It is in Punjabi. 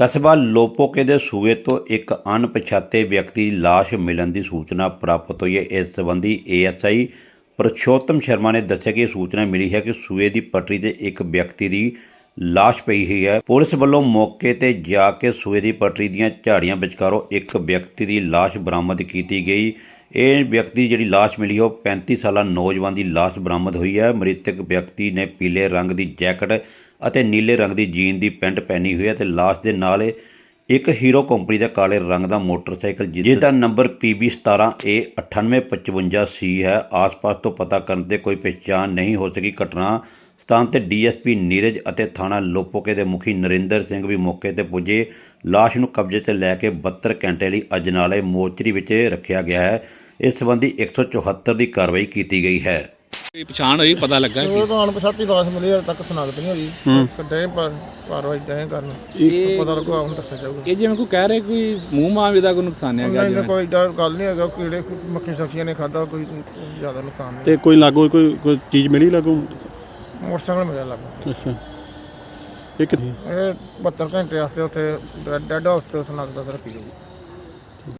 ਕਸਬਾ ਲੋਪੋਕੇ ਦੇ ਸੂਏ ਤੋਂ ਇੱਕ ਅਣਪਛਾਤੇ ਵਿਅਕਤੀ ਦੀ ਲਾਸ਼ ਮਿਲਣ ਦੀ ਸੂਚਨਾ ਪ੍ਰਾਪਤ ਹੋਈ ਹੈ। ਇਸ ਸੰਬੰਧੀ ਏਐਸਆਈ ਪ੍ਰਸ਼ੋਤਮ ਸ਼ਰਮਾ ਨੇ ਦੱਸਿਆ ਕਿ ਇਹ ਸੂਚਨਾ ਮਿਲੀ ਹੈ ਕਿ ਸੂਏ ਦੀ ਪਟੜੀ ਤੇ ਇੱਕ ਵਿਅਕਤੀ ਦੀ ਲਾਸ਼ ਪਈ ਹੋਈ ਹੈ। ਪੁਲਿਸ ਵੱਲੋਂ ਮੌਕੇ ਤੇ ਜਾ ਕੇ ਸੂਏ ਦੀ ਪਟਰੀ ਦੀਆਂ ਝਾੜੀਆਂ ਵਿਚਕਾਰੋਂ ਇੱਕ ਵਿਅਕਤੀ ਦੀ ਲਾਸ਼ ਬਰਾਮਦ ਕੀਤੀ ਗਈ। ਇਹ ਵਿਅਕਤੀ ਜਿਹੜੀ ਲਾਸ਼ ਮਿਲੀ, ਉਹ 35 ਸਾਲਾ ਨੌਜਵਾਨ ਦੀ ਲਾਸ਼ ਬਰਾਮਦ ਹੋਈ ਹੈ। ਮ੍ਰਿਤਕ ਵਿਅਕਤੀ ਨੇ ਪੀਲੇ ਰੰਗ ਦੀ ਜੈਕਟ ਅਤੇ ਨੀਲੇ ਰੰਗ ਦੀ ਜੀਨ ਦੀ ਪੈਂਟ ਪਹਿਨੀ ਹੋਈ ਹੈ ਤੇ ਲਾਸ਼ ਦੇ ਨਾਲ ਇੱਕ ਹੀਰੋ ਕੰਪਨੀ ਦਾ ਕਾਲੇ ਰੰਗ ਦਾ ਮੋਟਰਸਾਈਕਲ ਜਿਹਦਾ ਨੰਬਰ PB17A9855C ਹੈ। ਆਸ-ਪਾਸ ਤੋਂ ਪਤਾ ਕਰਨ ਤੇ ਕੋਈ ਪਛਾਣ ਨਹੀਂ ਹੋ ਸਕੀ ਘਟਨਾ। ਸਥਾਨ ਤੇ ਡੀਐਸਪੀ ਨੀਰਜ ਅਤੇ ਥਾਣਾ ਲੋਪੋਕੇ ਦੇ ਮੁਖੀ ਨਰਿੰਦਰ ਸਿੰਘ ਵੀ ਮੌਕੇ ਤੇ ਪੁੱਜੇ। ਲਾਸ਼ ਨੂੰ ਕਬਜ਼ੇ ਤੇ ਲੈ ਕੇ 72 ਘੰਟੇ ਲਈ ਅਜਨਾਲੇ ਮੋਚਰੀ ਵਿੱਚ ਰੱਖਿਆ ਗਿਆ ਹੈ। ਇਸ ਸੰਬੰਧੀ 174 ਦੀ ਕਾਰਵਾਈ ਕੀਤੀ ਗਈ ਹੈ। ਇਹ ਪਛਾਣ ਹੋਈ ਪਤਾ ਲੱਗਾ ਉਹ ਤਾਂ ਅਣਪਛਾਤੀ ਲਾਸ਼ ਮਿਲੀ ਹਜੇ ਤੱਕ ਸਨਾਖਤ ਨਹੀਂ ਹੋਈ। ਕਿੱਡੇ ਕਾਰਵਾਈ ਦੇ ਕਰਨ। ਇਹ ਪਤਾ ਲੱਗੂ ਆਉਂ ਦੱਸਿਆ ਜਾਊਗਾ। ਇਹ ਜਿਵੇਂ ਕੋਈ ਕਹਿ ਰਿਹਾ ਕੋਈ ਮੂੰਹ ਮਾਂ ਵੀ ਦਾ ਕੋਈ ਨੁਕਸਾਨਿਆ ਗਿਆ ਨਹੀਂ ਜਿਵੇਂ। ਨਹੀਂ ਕੋਈ ਏਡਾ ਗੱਲ ਨਹੀਂ ਹੈਗਾ ਕੀੜੇ ਮੱਖੀ ਸਬਜ਼ੀਆਂ ਨੇ ਖਾਦਾ ਕੋਈ ਜ਼ਿਆਦਾ ਨੁਕਸਾਨ ਨਹੀਂ ਤੇ ਕੋਈ ਲਾਗੋ ਕੋਈ ਕੋਈ ਚੀਜ਼ ਮਿਲੀ ਲਾਗੋ? ਮੋਟਰਸਾਈਕਲ ਮਿਲਿਆ ਲੱਗਾ। ਅੱਛਾ। ਇੱਕ ਇਹ 72 ਘੰਟੇ ਵਾਸਤੇ ਉੱਥੇ ਡੈਡ ਹਾਊਸ ਤੇ ਸਨਾਖਤ ਦਾ ਰੱਖੀ ਜਾਊਗੀ।